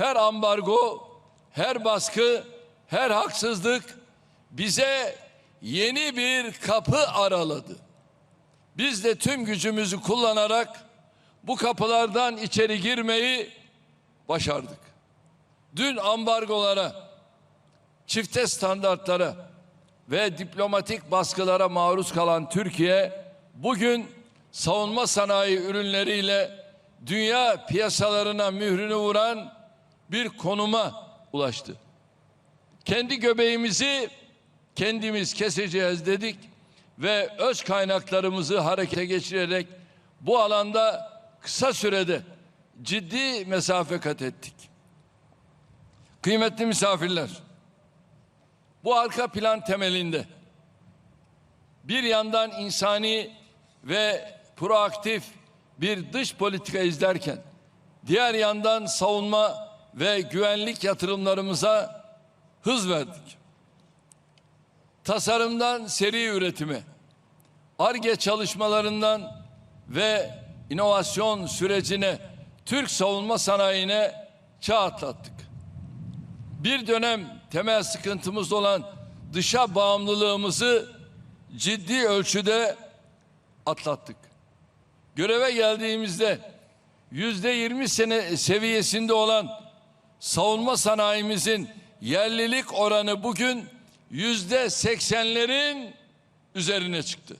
her ambargo, her baskı, her haksızlık bize yeni bir kapı araladı. Biz de tüm gücümüzü kullanarak bu kapılardan içeri girmeyi başardık. Dün ambargolara, çifte standartlara ve diplomatik baskılara maruz kalan Türkiye bugün savunma sanayi ürünleriyle dünya piyasalarına mührünü vuran bir konuma ulaştı. Kendi göbeğimizi kendimiz keseceğiz dedik ve öz kaynaklarımızı harekete geçirerek bu alanda kısa sürede ciddi mesafe kat ettik. Kıymetli misafirler, bu arka plan temelinde bir yandan insani ve proaktif bir dış politika izlerken diğer yandan savunma ve güvenlik yatırımlarımıza hız verdik. Tasarımdan seri üretime, ARGE çalışmalarından ve inovasyon sürecine, Türk savunma sanayine çağ atlattık. Bir dönem temel sıkıntımız olan dışa bağımlılığımızı ciddi ölçüde atlattık. Göreve geldiğimizde yüzde yirmi sene seviyesinde olan savunma sanayimizin yerlilik oranı bugün yüzde seksenlerin üzerine çıktı.